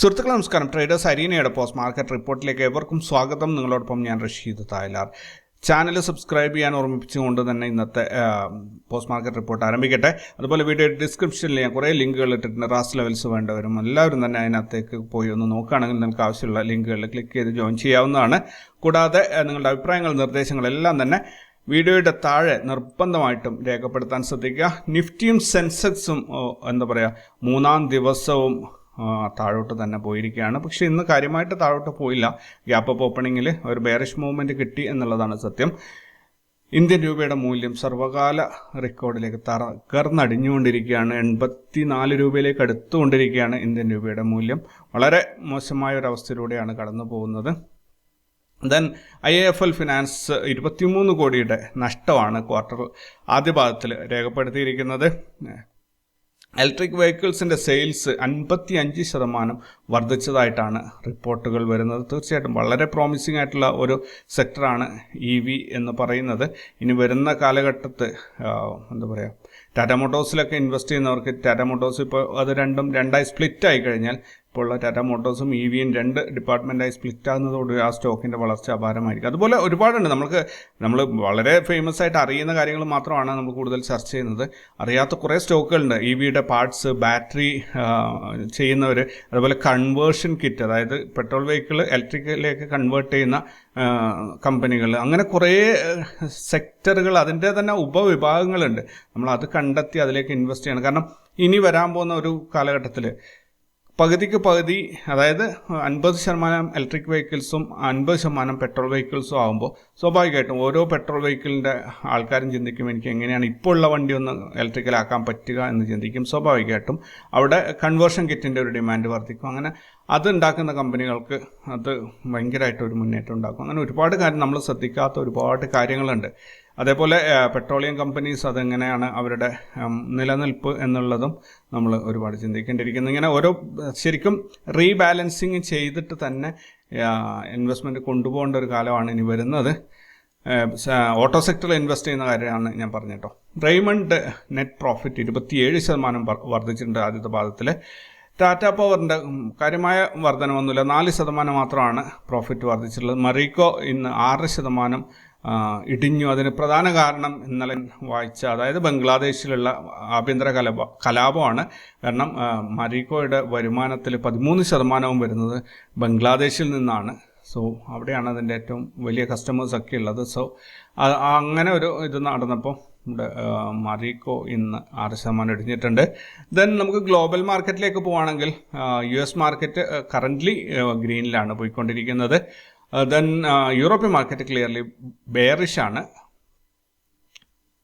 സുഹൃത്തുക്കളെ നമസ്കാരം. Traders അരീനയുടെ post market റിപ്പോർട്ടിലേക്ക് ഏവർക്കും സ്വാഗതം. നിങ്ങളോടൊപ്പം ഞാൻ റഷീദ് തായലാർ. ചാനൽ സബ്സ്ക്രൈബ് ചെയ്യാൻ ഓർമ്മിപ്പിച്ചുകൊണ്ട് തന്നെ ഇന്നത്തെ പോസ്റ്റ് മാർക്കറ്റ് റിപ്പോർട്ട് ആരംഭിക്കട്ടെ. അതുപോലെ വീഡിയോ ഡിസ്ക്രിപ്ഷനിൽ ഞാൻ കുറേ ലിങ്കുകൾ ഇട്ടിട്ടുണ്ട്. റാസ് ലെവൽസ് വേണ്ടവരും എല്ലാവരും തന്നെ അതിനകത്തേക്ക് പോയി ഒന്ന് നോക്കുകയാണെങ്കിൽ നിങ്ങൾക്ക് ആവശ്യമുള്ള ലിങ്കുകളിൽ ക്ലിക്ക് ചെയ്ത് ജോയിൻ ചെയ്യാവുന്നതാണ്. കൂടാതെ നിങ്ങളുടെ അഭിപ്രായങ്ങൾ നിർദ്ദേശങ്ങളെല്ലാം തന്നെ വീഡിയോയുടെ താഴെ നിർബന്ധമായിട്ടും രേഖപ്പെടുത്താൻ ശ്രദ്ധിക്കുക. നിഫ്റ്റിയും സെൻസെക്സും എന്താ പറയുക മൂന്നാം ദിവസവും താഴോട്ട് തന്നെ പോയിരിക്കുകയാണ്. പക്ഷേ ഇന്ന് കാര്യമായിട്ട് താഴോട്ട് പോയില്ല. ഗ്യാപ്പ് അപ്പ് ഓപ്പണിങ്ങിൽ ഒരു ബെയറിഷ് മൂവ്മെന്റ് കിട്ടി എന്നുള്ളതാണ് സത്യം. ഇന്ത്യൻ രൂപയുടെ മൂല്യം സർവകാല റെക്കോർഡിലേക്ക് തകർന്നടിഞ്ഞുകൊണ്ടിരിക്കുകയാണ് എൺപത്തി നാല് രൂപയിലേക്ക് അടുത്തുകൊണ്ടിരിക്കുകയാണ് ഇന്ത്യൻ രൂപയുടെ മൂല്യം. വളരെ മോശമായ ഒരു അവസ്ഥയിലൂടെയാണ് കടന്നു പോകുന്നത്. Then I F L finance ഇരുപത്തിമൂന്ന് കോടിയുടെ നഷ്ടമാണ് ക്വാർട്ടർ ആദ്യ ഭാഗത്തിൽ രേഖപ്പെടുത്തിയിരിക്കുന്നത്. ഇലക്ട്രിക് വെഹിക്കിൾസിന്റെ സെയിൽസ് അൻപത്തി അഞ്ച് ശതമാനം വർദ്ധിച്ചതായിട്ടാണ് റിപ്പോർട്ടുകൾ വരുന്നത്. തീർച്ചയായിട്ടും വളരെ പ്രോമിസിംഗ് ആയിട്ടുള്ള ഒരു സെക്ടറാണ് ഇ വി എന്ന് പറയുന്നത്. ഇനി വരുന്ന കാലഘട്ടത്ത് എന്താ പറയുക ടാറ്റ മോട്ടോഴ്സിലൊക്കെ ഇൻവെസ്റ്റ് ചെയ്യുന്നവർക്ക് ടാറ്റ മോട്ടോഴ്സ് ഇപ്പോൾ അത് രണ്ടും രണ്ടായി സ്പ്ലിറ്റ് ആയി കഴിഞ്ഞാൽ ഇപ്പോൾ ഉള്ള ടാറ്റ മോട്ടോഴ്സും ഇ വിയും രണ്ട് ഡിപ്പാർട്ട്മെന്റായി സ്പ്ലിറ്റ് ആകുന്നതോട് ആ സ്റ്റോക്കിന്റെ വളർച്ച അപാരമായിരിക്കും. അതുപോലെ ഒരുപാടുണ്ട്. നമുക്ക് നമ്മൾ വളരെ ഫേമസ് ആയിട്ട് അറിയുന്ന കാര്യങ്ങൾ മാത്രമാണ് നമ്മൾ കൂടുതൽ ചർച്ച ചെയ്യുന്നത്. അറിയാത്ത കുറേ സ്റ്റോക്കുകളുണ്ട് ഇ വിയുടെ പാർട്സ് ബാറ്ററി ചെയ്യുന്നവർ അതുപോലെ കൺവേർഷൻ കിറ്റ് അതായത് പെട്രോൾ വെഹിക്കിൾ ഇലക്ട്രിക്കലിലേക്ക് കൺവേർട്ട് ചെയ്യുന്ന കമ്പനികൾ അങ്ങനെ കുറേ സെക്ടറുകൾ അതിന്റെ തന്നെ ഉപവിഭാഗങ്ങളുണ്ട്. നമ്മൾ അത് കണ്ടെത്തി അതിലേക്ക് ഇൻവെസ്റ്റ് ചെയ്യണം. കാരണം ഇനി വരാൻ പോകുന്ന ഒരു കാലഘട്ടത്തിൽ പകുതിക്ക് പകുതി അതായത് അൻപത് ശതമാനം ഇലക്ട്രിക് വെഹിക്കിൾസും അൻപത് ശതമാനം പെട്രോൾ വെഹിക്കിൾസും ആകുമ്പോൾ സ്വാഭാവികമായിട്ടും ഓരോ പെട്രോൾ വെഹിക്കിളിന്റെ ആൾക്കാരും ചിന്തിക്കും എനിക്ക് എങ്ങനെയാണ് ഇപ്പോൾ ഉള്ള വണ്ടി ഒന്ന് ഇലക്ട്രിക്കലാക്കാൻ പറ്റുക എന്ന് ചിന്തിക്കും. സ്വാഭാവികമായിട്ടും അവിടെ കൺവേർഷൻ കിറ്റിന്റെ ഒരു ഡിമാൻഡ് വർദ്ധിക്കും. അങ്ങനെ അത് ഉണ്ടാക്കുന്ന കമ്പനികൾക്ക് അത് ഭയങ്കരമായിട്ട് ഒരു മുന്നേറ്റം ഉണ്ടാക്കും. അങ്ങനെ ഒരുപാട് കാര്യം നമ്മൾ ശ്രദ്ധിക്കാത്ത ഒരുപാട് കാര്യങ്ങളുണ്ട്. അതേപോലെ പെട്രോളിയം കമ്പനീസ് അതെങ്ങനെയാണ് അവരുടെ നിലനിൽപ്പ് എന്നുള്ളതും നമ്മൾ ഒരുപാട് ചിന്തിക്കേണ്ടിയിരിക്കുന്നു. ഇങ്ങനെ ഓരോ ശരിക്കും റീബാലൻസിങ് ചെയ്തിട്ട് തന്നെ ഇൻവെസ്റ്റ്മെന്റ് കൊണ്ടുപോകേണ്ട ഒരു കാലമാണ് ഇനി വരുന്നത്. ഓട്ടോ സെക്ടറിൽ ഇൻവെസ്റ്റ് ചെയ്യുന്ന കാര്യമാണ് ഞാൻ പറഞ്ഞിട്ടോ റെയ്മണ്ട് നെറ്റ് പ്രോഫിറ്റ് ഇരുപത്തിയേഴ് ശതമാനം വർ- വർദ്ധിച്ചിട്ടുണ്ട് ആദ്യത്തെ പാദത്തിൽ ടാറ്റ പവറിന്റെ കാര്യമായ വർധനമൊന്നുമില്ല നാല് ശതമാനം മാത്രമാണ് പ്രോഫിറ്റ് വർദ്ധിച്ചിട്ടുള്ളത്. മറീക്കോ ഇന്ന് ആറ് ശതമാനം ഇടിഞ്ഞു. അതിന് പ്രധാന കാരണം ഇന്നലെ വായിച്ച അതായത് ബംഗ്ലാദേശിലുള്ള ആഭ്യന്തര കലപ കലാപമാണ്. കാരണം മരീക്കോയുടെ വരുമാനത്തിൽ പതിമൂന്ന് ശതമാനവും വരുന്നത് ബംഗ്ലാദേശിൽ നിന്നാണ്. സോ അവിടെയാണ് അതിന്റെ ഏറ്റവും വലിയ കസ്റ്റമേഴ്സ് ഒക്കെ ഉള്ളത്. സോ അങ്ങനെ ഒരു ഇത് നടന്നപ്പോൾ നമ്മുടെ മറീക്കോ ഇന്ന് ആറ് ശതമാനം ഇടിഞ്ഞിട്ടുണ്ട്. ദെൻ നമുക്ക് ഗ്ലോബൽ മാർക്കറ്റിലേക്ക് പോവുകയാണെങ്കിൽ യു എസ് മാർക്കറ്റ് കറന്റ്ലി ഗ്രീനിലാണ് പോയിക്കൊണ്ടിരിക്കുന്നത്. Then European market clearly bearish ആണ്.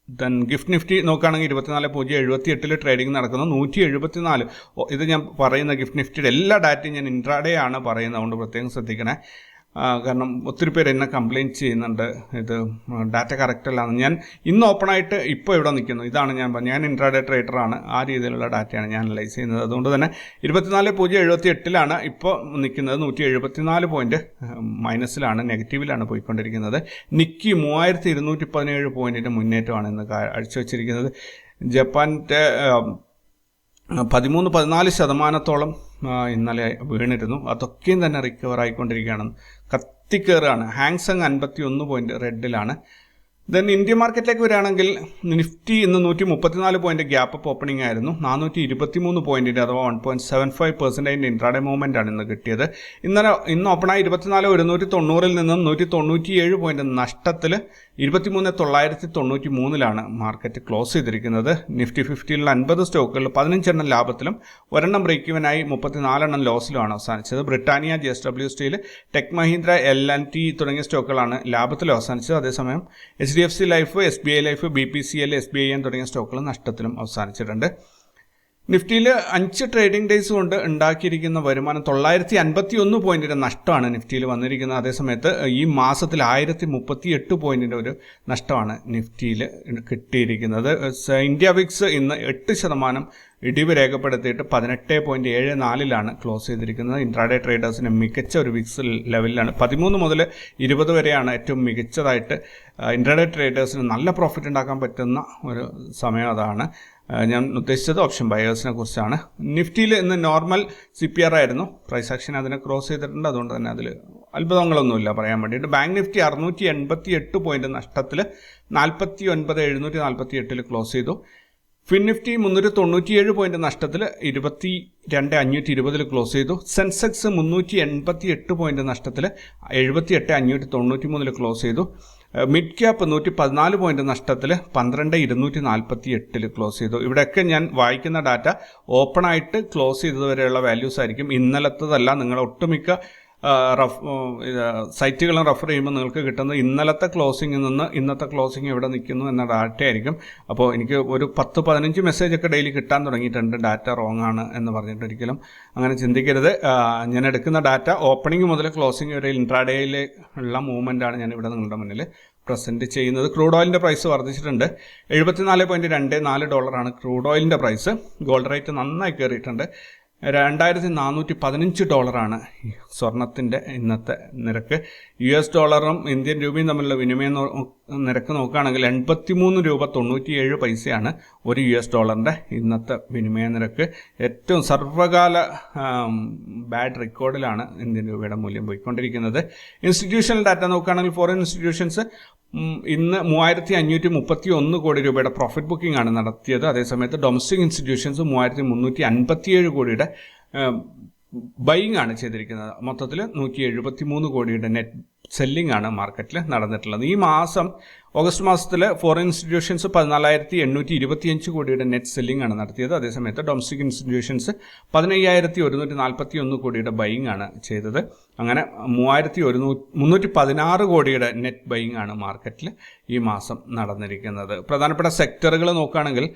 ദെൻ ഗിഫ്റ്റ് നിഫ്റ്റി നോക്കുകയാണെങ്കിൽ ഇരുപത്തിനാല് പൂജ്യം എഴുപത്തി എട്ടിൽ ട്രേഡിംഗ് നടക്കുന്നു. നൂറ്റി എഴുപത്തിനാല് ഇത് ഞാൻ പറയുന്ന ഗിഫ്റ്റ് നിഫ്റ്റിയുടെ എല്ലാ ഡാറ്റയും ഞാൻ ഇൻട്രാഡേ ആണ് പറയുന്നത്. അതുകൊണ്ട് പ്രത്യേകം ശ്രദ്ധിക്കണേ. കാരണം ഒത്തിരി പേര് എന്നെ കംപ്ലയിന്റ് ചെയ്യുന്നുണ്ട്. ഇത് ഡാറ്റ കറക്റ്റ് അല്ലാന്ന്. ഞാൻ ഇന്ന് ഓപ്പണായിട്ട് ഇപ്പോൾ ഇവിടെ നിൽക്കുന്നു. ഇതാണ് ഞാൻ ഞാൻ ഇൻട്രാഡേ ട്രേഡറാണ് ആ രീതിയിലുള്ള ഡാറ്റയാണ് ഞാൻ അനലൈസ് ചെയ്യുന്നത്. അതുകൊണ്ട് തന്നെ ഇരുപത്തിനാല് പൂജ്യം എഴുപത്തി എട്ടിലാണ് ഇപ്പോൾ നിൽക്കുന്നത് നൂറ്റി എഴുപത്തിനാല് പോയിന്റ് മൈനസിലാണ് നെഗറ്റീവിലാണ് പോയിക്കൊണ്ടിരിക്കുന്നത്. നിക്കി മൂവായിരത്തി ഇരുന്നൂറ്റി പതിനേഴ് പോയിന്റിന്റെ മുന്നേറ്റമാണ് ഇന്ന് അഴിച്ചു വച്ചിരിക്കുന്നത് ജപ്പാന്റെ പതിമൂന്ന് പതിനാല് ശതമാനത്തോളം ഇന്നലെ വീണിരുന്നു. അതൊക്കെയും തന്നെ റിക്കവർ ആയിക്കൊണ്ടിരിക്കുകയാണ്. കത്തിക്കയറുകയാണ് ഹാങ്സങ് അൻപത്തി ഒന്ന് പോയിന്റ് റെഡിലാണ് ദെൻ ഇന്ത്യൻ മാർക്കറ്റിലേക്ക് വരികയാണെങ്കിൽ നിഫ്റ്റി ഇന്ന് നൂറ്റി മുപ്പത്തിനാല് പോയിന്റ് ഗ്യാപ്പ് അപ്പ് ഓപ്പണിംഗ് ആയിരുന്നു. നാനൂറ്റി ഇരുപത്തി മൂന്ന് പോയിന്റിന്റെ അഥവാ വൺ പോയിന്റ് സെവൻ ഫൈവ് പെർസെന്റേജിന്റെ ഇൻട്രാഡേ മൂവ്മെന്റ് ആണ് ഇന്ന് കിട്ടിയത്. ഇന്നലെ ഇന്ന് ഓപ്പണായി ഇരുപത്തിനാല് ഒരുന്നൂറ്റി തൊണ്ണൂറിൽ നിന്നും നൂറ്റി തൊണ്ണൂറ്റി ഏഴ് പോയിന്റ് നഷ്ടത്തിൽ ഇരുപത്തിമൂന്ന് തൊള്ളായിരത്തി തൊണ്ണൂറ്റി മൂന്നിലാണ് മാർക്കറ്റ് ക്ലോസ് ചെയ്തിരിക്കുന്നത്. നിഫ്റ്റി ഫിഫ്റ്റിയിലുള്ള അൻപത് സ്റ്റോക്കുകളിൽ പതിനഞ്ചെണ്ണം ലാഭത്തിലും ഒരെണ്ണം ബ്രേക്ക് ഇവനായി മുപ്പത്തിനാലെണ്ണം ലോസിലുമാണ് അവസാനിച്ചത്. Britannia J S W steel tech Mahindra L and T തുടങ്ങിയ സ്റ്റോക്കുകളാണ് ലാഭത്തിൽ അവസാനിച്ചത്. അതേസമയം H D F C life S B I life B P C L S B I N തുടങ്ങിയ സ്റ്റോക്കുകൾ നഷ്ടത്തിലും അവസാനിച്ചിട്ടുണ്ട്. നിഫ്റ്റിയിൽ അഞ്ച് ട്രേഡിംഗ് ഡേയ്സ് കൊണ്ട് ഉണ്ടാക്കിയിരിക്കുന്ന വരുമാനം തൊള്ളായിരത്തി അൻപത്തി ഒന്ന് പോയിന്റിന്റെ നഷ്ടമാണ് നിഫ്റ്റിയിൽ വന്നിരിക്കുന്നത്. അതേസമയത്ത് ഈ മാസത്തിൽ ആയിരത്തി മുപ്പത്തി എട്ട് പോയിന്റിന്റെ ഒരു നഷ്ടമാണ് നിഫ്റ്റിയിൽ കിട്ടിയിരിക്കുന്നത്. ഇന്ത്യ വിക്സ് ഇന്ന് എട്ട് ശതമാനം ഇടിവ് രേഖപ്പെടുത്തിയിട്ട് പതിനെട്ട് പോയിന്റ് ഏഴ് നാലിലാണ് ക്ലോസ് ചെയ്തിരിക്കുന്നത്. ഇൻട്രാഡേ ട്രേഡേഴ്സിന് മികച്ച ഒരു വിക്സ് ലെവലിലാണ് പതിമൂന്ന് മുതൽ ഇരുപത് വരെയാണ് ഏറ്റവും മികച്ചതായിട്ട് ഇൻട്രാഡേ ട്രേഡേഴ്സിന് നല്ല പ്രോഫിറ്റ് ഉണ്ടാക്കാൻ പറ്റുന്ന ഒരു സമയം അതാണ്. ഞാൻ ഉദ്ദേശിച്ചത് ഓപ്ഷൻ ബയേഴ്സിനെ കുറിച്ചാണ്. നിഫ്റ്റിയിൽ ഇന്ന് നോർമൽ സി പി ആർ ആയിരുന്നു. പ്രൈസ് ആക്ഷൻ അതിനെ ക്രോസ് ചെയ്തിട്ടുണ്ട്. അതുകൊണ്ട് തന്നെ അതിൽ അത്ഭുതങ്ങളൊന്നുമില്ല പറയാൻ വേണ്ടിയിട്ട്. ബാങ്ക് നിഫ്റ്റി അറുന്നൂറ്റി എൺപത്തി എട്ട് പോയിന്റ് നഷ്ടത്തിൽ നാൽപ്പത്തി ഒൻപത് എഴുന്നൂറ്റി നാൽപ്പത്തി എട്ടിൽ ക്ലോസ് ചെയ്തു. ഫിൻ നിഫ്റ്റി മുന്നൂറ്റി തൊണ്ണൂറ്റിയേഴ് പോയിന്റ് നഷ്ടത്തിൽ ഇരുപത്തി രണ്ട് അഞ്ഞൂറ്റി ഇരുപതിൽ ക്ലോസ് ചെയ്തു. സെൻസെക്സ് മുന്നൂറ്റി എൺപത്തി എട്ട് പോയിന്റ് നഷ്ടത്തിൽ എഴുപത്തി എട്ട് അഞ്ഞൂറ്റി തൊണ്ണൂറ്റി മൂന്നിൽ ക്ലോസ് ചെയ്തു. മിഡ് ക്യാപ്പ് നൂറ്റി പതിനാല് പോയിന്റ് നഷ്ടത്തിൽ പന്ത്രണ്ട് ഇരുന്നൂറ്റി നാൽപ്പത്തി എട്ടിൽ ക്ലോസ് ചെയ്തു. ഇവിടെയൊക്കെ ഞാൻ വായിക്കുന്ന ഡാറ്റ ഓപ്പൺ ആയിട്ട് ക്ലോസ് ചെയ്തതുവരെയുള്ള വാല്യൂസ് ആയിരിക്കും ഇന്നലത്തതല്ല നിങ്ങൾ ഒട്ടുമിക്ക റഫ് സൈറ്റുകളും റഫർ ചെയ്യുമ്പോൾ നിങ്ങൾക്ക് കിട്ടുന്നത് ഇന്നലത്തെ ക്ലോസിംഗിൽ നിന്ന് ഇന്നത്തെ ക്ലോസിംഗ് എവിടെ നിൽക്കുന്നു എന്ന ഡാറ്റ ആയിരിക്കും. അപ്പോൾ എനിക്ക് ഒരു പത്ത് പതിനഞ്ച് മെസ്സേജ് ഒക്കെ ഡെയിലി കിട്ടാൻ തുടങ്ങിയിട്ടുണ്ട്. ഡാറ്റ റോങ് ആണ് എന്ന് പറഞ്ഞിട്ട് ഒരിക്കലും അങ്ങനെ ചിന്തിക്കരുത്. ഞാൻ എടുക്കുന്ന ഡാറ്റ ഓപ്പണിംഗ് മുതൽ ക്ലോസിംഗ് വരെ ഇൻട്രാഡേയിൽ ഉള്ള ആണ് ഞാൻ ഇവിടെ നിങ്ങളുടെ മുന്നിൽ പ്രസന്റ് ചെയ്യുന്നത്. ക്രൂഡ് ഓയിലിന്റെ പ്രൈസ് വർദ്ധിച്ചിട്ടുണ്ട്. എഴുപത്തിനാല് പോയിന്റ് രണ്ട് നാല് ഡോളറാണ് ക്രൂഡ് ഓയിലിന്റെ പ്രൈസ് ഗോൾഡ് റേറ്റ് നന്നായി കയറിയിട്ടുണ്ട് രണ്ടായിരത്തി നാനൂറ്റി പതിനഞ്ച് ഡോളറാണ് സ്വർണത്തിന്റെ ഇന്നത്തെ നിരക്ക്. യു എസ് ഡോളറും ഇന്ത്യൻ രൂപയും തമ്മിലുള്ള വിനിമയം നിരക്ക് നോക്കുകയാണെങ്കിൽ എൺപത്തിമൂന്ന് രൂപ തൊണ്ണൂറ്റിയേഴ് പൈസയാണ് ഒരു യു എസ് ഡോളറിന്റെ ഇന്നത്തെ വിനിമയ നിരക്ക്. ഏറ്റവും സർവകാല ബാഡ് റെക്കോർഡിലാണ് ഇന്ത്യൻ രൂപയുടെ മൂല്യം പോയിക്കൊണ്ടിരിക്കുന്നത്. ഇൻസ്റ്റിറ്റ്യൂഷണൽ ഡാറ്റ നോക്കുകയാണെങ്കിൽ ഫോറിൻ ഇൻസ്റ്റിറ്റ്യൂഷൻസ് ഇന്ന് മൂവായിരത്തി അഞ്ഞൂറ്റി മുപ്പത്തി ഒന്ന് കോടി രൂപയുടെ പ്രോഫിറ്റ് ബുക്കിംഗ് ആണ് നടത്തിയത്. അതേസമയത്ത് ഡൊമസ്റ്റിക് ഇൻസ്റ്റിറ്റ്യൂഷൻസ് മൂവായിരത്തി മുന്നൂറ്റി അൻപത്തിയേഴ് കോടിയുടെ ബൈങ് ആണ് ചെയ്തിരിക്കുന്നത്. മൊത്തത്തിൽ നൂറ്റി എഴുപത്തി മൂന്ന് കോടിയുടെ നെറ്റ് സെല്ലിംഗ് ആണ് മാർക്കറ്റിൽ നടന്നിട്ടുള്ളത്. ഈ മാസം ഓഗസ്റ്റ് മാസത്തിൽ ഫോറിൻ ഇൻസ്റ്റിറ്റ്യൂഷൻസ് പതിനാലായിരത്തി എണ്ണൂറ്റി ഇരുപത്തിയഞ്ച് കോടിയുടെ നെറ്റ് സെല്ലിംഗ് ആണ് നടത്തിയത്. അതേസമയത്ത് ഡൊമസ്റ്റിക് ഇൻസ്റ്റിറ്റ്യൂഷൻസ് പതിനയ്യായിരത്തി ഒരുന്നൂറ്റി നാൽപ്പത്തി ഒന്ന് കോടിയുടെ ബൈങ് ആണ് ചെയ്തത്. അങ്ങനെ മൂവായിരത്തി ഒരുന്നൂ മുന്നൂറ്റി പതിനാറ് കോടിയുടെ നെറ്റ് ബൈങ് ആണ് മാർക്കറ്റിൽ ഈ മാസം നടന്നിരിക്കുന്നത്. പ്രധാനപ്പെട്ട സെക്ടറുകൾ നോക്കുകയാണെങ്കിൽ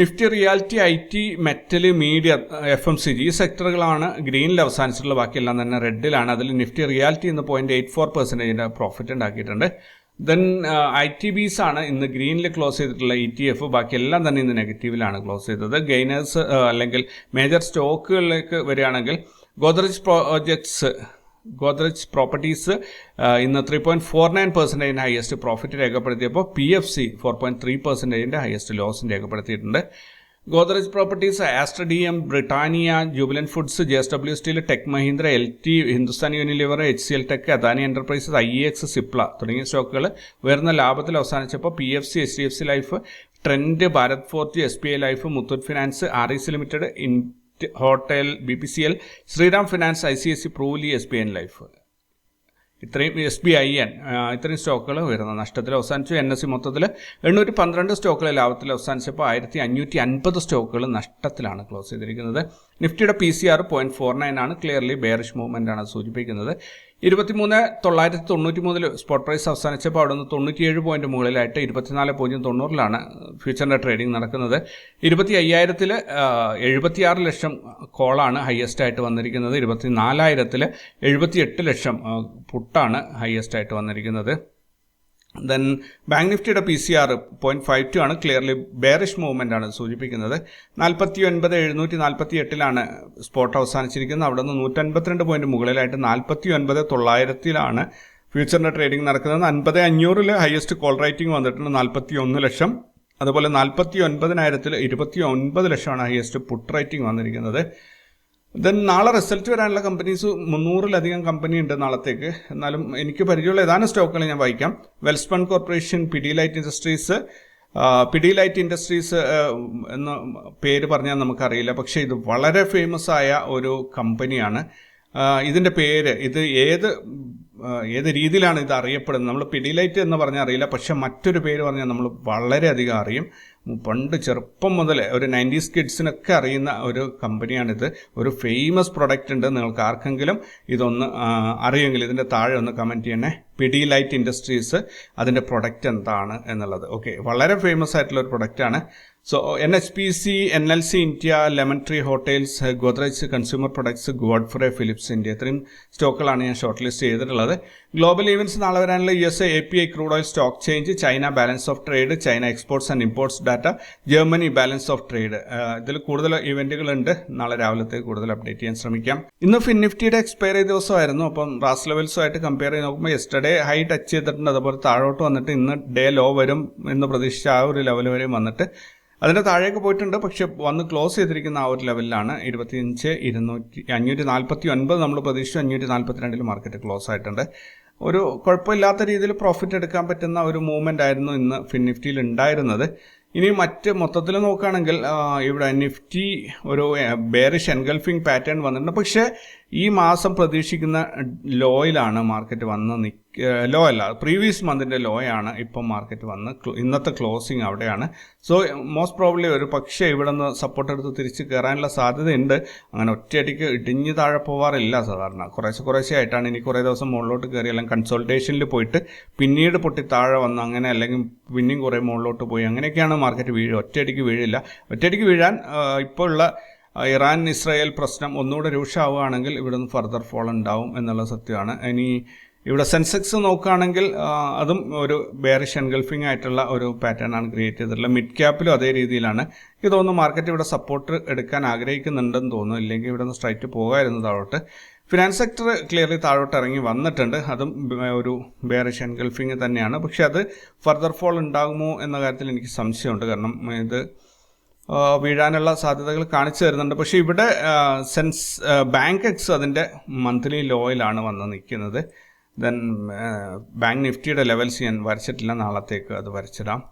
Nifty realty I T metal media F M C G ഈ സെക്ടറുകളാണ് ഗ്രീനിൽ അവസാനിച്ചിട്ടുള്ള ബാക്കിയെല്ലാം തന്നെ റെഡിലാണ്. അതിൽ നിഫ്റ്റി റിയാലിറ്റി ഇന്ന് പോയിന്റ് എയ്റ്റ് ഫോർ പെർസെന്റേജിന്റെ പ്രോഫിറ്റ് ഉണ്ടാക്കിയിട്ടുണ്ട്. ദെൻ ഐ ടി ബീസ് ആണ് ഇന്ന് ഗ്രീനിൽ ക്ലോസ് ചെയ്തിട്ടുള്ള ഇ ടി എഫ് ബാക്കിയെല്ലാം തന്നെ ഇന്ന് നെഗറ്റീവിലാണ് ക്ലോസ് ചെയ്തത്. ഗെയിനേഴ്സ് അല്ലെങ്കിൽ മേജർ സ്റ്റോക്കുകളിലേക്ക് വരികയാണെങ്കിൽ ഗോദ്രേജ് പ്രോജക്ട്സ് ഗോദ്രേജ് പ്രോപ്പർട്ടീസ് ഇന്ന് ത്രീ പോയിന്റ് ഫോർ നയൻ പെർസെന്റേജിന്റെ highest profit രേഖപ്പെടുത്തിയപ്പോൾ P F C four point three പെർസെന്റേജിന്റെ highest loss രേഖപ്പെടുത്തിയിട്ടുണ്ട്. Godrej properties Astra D M Britannia Jubilant foods J S W steel tech Mahindra L T Hindustan Unilever H C L tech Adani enterprises I X Cipla തുടങ്ങിയ സ്റ്റോക്കുകൾ ഉയർന്ന ലാഭത്തിൽ അവസാനിച്ചപ്പോൾ P F C H D F C life Trent Bharat forge S B I life Muthoot finance R E C limited hotel B P C L Shriram finance I C S C Pru S B N life. ഇത്രയും S B I N ഇത്രയും സ്റ്റോക്കുകൾ വരുന്ന. നഷ്ടത്തിൽ അവസാനിച്ചു. N S C മൊത്തത്തിൽ എണ്ണൂറ്റി പന്ത്രണ്ട് സ്റ്റോക്കുകൾ ലാഭത്തിൽ അവസാനിച്ചപ്പോൾ ആയിരത്തി അഞ്ഞൂറ്റി അൻപത് സ്റ്റോക്കുകൾ നഷ്ടത്തിലാണ് ക്ലോസ് ചെയ്തിരിക്കുന്നത്. നിഫ്റ്റിയുടെ P C R point four nine ആണ്. ക്ലിയർലി ബെയറിഷ് മൂവ്മെന്റ് ആണ് സൂചിപ്പിക്കുന്നത്. ഇരുപത്തിമൂന്ന് തൊള്ളായിരത്തി തൊണ്ണൂറ്റി മൂന്നിൽ സ്പോട്ട് പ്രൈസ് അവസാനിച്ചപ്പോൾ അവിടെ നിന്ന് തൊണ്ണൂറ്റിയേഴ് പോയിന്റ് മുകളിലായിട്ട് ഇരുപത്തിനാല് പൂജ്യം തൊണ്ണൂറിലാണ് ഫ്യൂച്ചറിന്റെ ട്രേഡിംഗ് നടക്കുന്നത്. ഇരുപത്തി അയ്യായിരത്തിൽ എഴുപത്തിയാറ് ലക്ഷം കോളാണ് ഹയസ്റ്റ് ആയിട്ട് വന്നിരിക്കുന്നത്. ഇരുപത്തിനാലായിരത്തിൽ എഴുപത്തിയെട്ട് ലക്ഷം പുട്ടാണ് ഹയസ്റ്റ് ആയിട്ട് വന്നിരിക്കുന്നത്. ദെൻ ബാങ്ക് നിഫ്റ്റിയുടെ P C R point five two ആണ് ക്ലിയർലി ബെയറിഷ് മൂവ്മെന്റ് ആണ് സൂചിപ്പിക്കുന്നത്. നാൽപ്പത്തി ഒൻപത് എഴുന്നൂറ്റി നാൽപ്പത്തി എട്ടിലാണ് സ്പോട്ട് അവസാനിച്ചിരിക്കുന്നത്. അവിടെ നിന്ന് നൂറ്റൻപത്തിരണ്ട് പോയിന്റ് മുകളിലായിട്ട് നാൽപ്പത്തി ഒൻപത് തൊള്ളായിരത്തിലാണ് ഫ്യൂച്ചറിന്റെ ട്രേഡിംഗ് നടക്കുന്നത്. അൻപത് അഞ്ഞൂറിൽ ഹയസ്റ്റ് കോൾ റൈറ്റിംഗ് വന്നിട്ടുണ്ട് നാൽപ്പത്തി ഒന്ന് ലക്ഷം. അതുപോലെ നാൽപ്പത്തി ഒൻപതിനായിരത്തിൽ ഇരുപത്തി ഒൻപത് ലക്ഷമാണ് ഹയസ്റ്റ് പുട്ട് റൈറ്റിംഗ് വന്നിരിക്കുന്നത്. ദെൻ നാളെ റിസൾട്ട് വരാനുള്ള കമ്പനീസ് മുന്നൂറിലധികം കമ്പനി ഉണ്ട് നാളത്തേക്ക്. എന്നാലും എനിക്ക് പരിചയമുള്ള ഏതാനും സ്റ്റോക്കുകൾ ഞാൻ വായിക്കാം. Welspun corporation Pidilite industries Pidilite industries എന്ന പേര് പറഞ്ഞാൽ നമുക്കറിയില്ല. പക്ഷേ ഇത് വളരെ ഫേമസ് ആയ ഒരു കമ്പനിയാണ് ഇതിന്റെ പേര് ഇത് ഏത് ഏത് രീതിയിലാണ് ഇത് അറിയപ്പെടുന്നത്? നമ്മൾ പിഡിലൈറ്റ് എന്ന് പറഞ്ഞാൽ അറിയില്ല. പക്ഷെ മറ്റൊരു പേര് പറഞ്ഞാൽ നമ്മൾ വളരെയധികം അറിയും. പണ്ട് ചെറുപ്പം മുതൽ ഒരു നയന്റീസ് കിഡ്സിനൊക്കെ അറിയുന്ന ഒരു കമ്പനിയാണിത്. ഒരു ഫേമസ് പ്രൊഡക്റ്റ് ഉണ്ട്. നിങ്ങൾക്ക് ആർക്കെങ്കിലും ഇതൊന്ന് അറിയുമെങ്കിൽ ഇതിന്റെ താഴെ ഒന്ന് കമന്റ് ചെയ്യണേ. പിടി ലൈറ്റ് ഇൻഡസ്ട്രീസ് അതിന്റെ പ്രൊഡക്റ്റ് എന്താണ് എന്നുള്ളത്. ഓക്കെ വളരെ ഫേമസ് ആയിട്ടുള്ള ഒരു പ്രൊഡക്റ്റാണ്. So N H P C N L C India Lemon Tree Hotels Godrej consumer products Godfrey Phillips India ഇത്രയും സ്റ്റോക്കുകളാണ് ഞാൻ ഷോർട്ട് ലിസ്റ്റ് ചെയ്തിട്ടുള്ളത്. ഗ്ലോബൽ ഈവൻസ് നാളെ വരാനുള്ള U S A P I crude oil stock change China balance of trade China exports and imports data Germany balance of trade ഇതിൽ കൂടുതൽ ഇവന്റുകൾ ഉണ്ട് നാളെ രാവിലത്തെ കൂടുതൽ അപ്ഡേറ്റ് ചെയ്യാൻ ശ്രമിക്കാം. ഇന്ന് ഫിൻ നിഫ്റ്റിയുടെ എക്സ്പയറി ദിവസമായിരുന്നു. അപ്പം റാസ് ലെവൽസുമായിട്ട് കമ്പയർ ചെയ്ത് നോക്കുമ്പോൾ എസ്റ്റർഡേ ഹൈ ടച്ച് ചെയ്തിട്ടുണ്ട്. അതുപോലെ താഴോട്ട് വന്നിട്ട് ഇന്ന് ഡേ ലോ വരും എന്ന് പ്രതീക്ഷിച്ച ആ ഒരു ലെവൽ വരെ വന്നിട്ട് അതിന്റെ താഴേക്ക് പോയിട്ടുണ്ട്. പക്ഷേ വന്ന് ക്ലോസ് ചെയ്തിരിക്കുന്ന ആ ഒരു ലെവലിലാണ് ഇരുപത്തിയഞ്ച് ഇരുന്നൂറ്റി അഞ്ഞൂറ്റി നാൽപ്പത്തി ഒൻപത് നമ്മൾ പ്രതീക്ഷിച്ചു അഞ്ഞൂറ്റി നാൽപ്പത്തി രണ്ടിൽ മാർക്കറ്റ് ക്ലോസ് ആയിട്ടുണ്ട്. ഒരു കുഴപ്പമില്ലാത്ത രീതിയിൽ പ്രോഫിറ്റ് എടുക്കാൻ പറ്റുന്ന ഒരു മൂവ്മെന്റ് ആയിരുന്നു ഇന്ന് ഫിൻ നിഫ്റ്റിയിൽ ഉണ്ടായിരുന്നത്. ഇനി മറ്റ് മൊത്തത്തിൽ നോക്കുകയാണെങ്കിൽ ഇവിടെ നിഫ്റ്റി ഒരു ബേറിഷ് എൻഗൾഫിംഗ് പാറ്റേൺ വന്നിട്ടുണ്ട്. പക്ഷേ ഈ മാസം പ്രതീക്ഷിക്കുന്ന ലോയിലാണ് മാർക്കറ്റ് വന്ന് നിക്ക് ലോ അല്ല പ്രീവിയസ് മന്തിന്റെ ലോയാണ് ഇപ്പം മാർക്കറ്റ് വന്ന് ഇന്നത്തെ ക്ലോസിങ് അവിടെയാണ്. സോ മോസ്റ്റ് പ്രോബ്ലി ഒരു പക്ഷേ ഇവിടെ നിന്ന് സപ്പോർട്ട് എടുത്ത് തിരിച്ച് കയറാനുള്ള സാധ്യതയുണ്ട്. അങ്ങനെ ഒറ്റയടിക്ക് ഇടിഞ്ഞു താഴെ പോവാറില്ല സാധാരണ. കുറേശ്ശെ കുറേശ്ശെ ആയിട്ടാണ് ഇനി കുറേ ദിവസം മുകളിലോട്ട് കയറി അല്ലെങ്കിൽ കൺസൾട്ടേഷനിൽ പോയിട്ട് പിന്നീട് പൊട്ടി താഴെ വന്ന് അങ്ങനെ അല്ലെങ്കിൽ പിന്നെയും കുറേ മുകളിലോട്ട് പോയി അങ്ങനെയൊക്കെയാണ് മാർക്കറ്റ് വീഴുക ഒറ്റയടിക്ക് വീഴില്ല. ഒറ്റയടിക്ക് വീഴാൻ ഇപ്പോഴുള്ള ഇറാൻ ഇസ്രായേൽ പ്രശ്നം ഒന്നുകൂടെ രൂക്ഷമാവുകയാണെങ്കിൽ ഇവിടെ നിന്ന് ഫർദർ ഫോൾ ഉണ്ടാവും എന്നുള്ള സത്യമാണ്. ഇനി ഇവിടെ സെൻസെക്സ് നോക്കുകയാണെങ്കിൽ അതും ഒരു ബെയറിഷ് എൻഗൾഫിംഗ് ആയിട്ടുള്ള ഒരു പാറ്റേൺ ആണ് ക്രിയേറ്റ് ചെയ്തിട്ടുള്ളത്. മിഡ് ക്യാപ്പിലും അതേ രീതിയിലാണ്. തോന്നുന്നു മാർക്കറ്റ് ഇവിടെ സപ്പോർട്ട് എടുക്കാൻ ആഗ്രഹിക്കുന്നുണ്ടെന്ന് തോന്നുന്നു. ഇല്ലെങ്കിൽ ഇവിടെ നിന്ന് സ്ട്രൈറ്റ് പോകാമായിരുന്നു താഴോട്ട്. ഫിനാൻസ് സെക്ടർ ക്ലിയർലി താഴോട്ട് ഇറങ്ങി വന്നിട്ടുണ്ട്. അതും ഒരു ബെയറിഷ് എൻഗൾഫിംഗ് തന്നെയാണ്. പക്ഷേ അത് ഫർദർ ഫോൾ ഉണ്ടാകുമോ എന്ന കാര്യത്തിൽ എനിക്ക് സംശയമുണ്ട്. കാരണം ഇത് വീഴാനുള്ള സാധ്യതകൾ കാണിച്ചു തരുന്നുണ്ട്. പക്ഷേ ഇവിടെ സെൻസ് ബാങ്ക് എക്സ് അതിന്റെ മന്ത്ലി ലോയിലാണ് വന്ന് നിൽക്കുന്നത്. ദെൻ ബാങ്ക് നിഫ്റ്റിയുടെ ലെവൽസ് ഞാൻ വരച്ചിട്ടില്ല. നാളത്തേക്ക് അത് വരച്ചിടാം.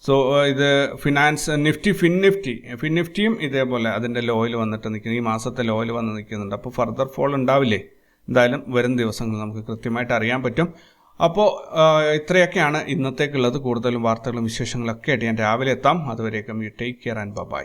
സോ ഇത് finance Nifty fin Nifty fin നിഫ്റ്റിയും ഇതേപോലെ അതിന്റെ ലോയിൽ വന്നിട്ട് നിൽക്കുന്നു. ഈ മാസത്തെ ലോയിൽ വന്ന് നിൽക്കുന്നുണ്ട്. അപ്പോൾ ഫർദർ ഫോൾ ഉണ്ടാവില്ലേ? എന്തായാലും വരും ദിവസങ്ങളിൽ നമുക്ക് കൃത്യമായിട്ട് അറിയാൻ പറ്റും. അപ്പോൾ ഇത്രയൊക്കെയാണ് ഇന്നത്തേക്കുള്ളത്. കൂടുതലും വാർത്തകളും വിശേഷങ്ങളൊക്കെ ആയിട്ട് ഞാൻ രാവിലെ എത്താം. അതുവരേക്കും you take care and bye.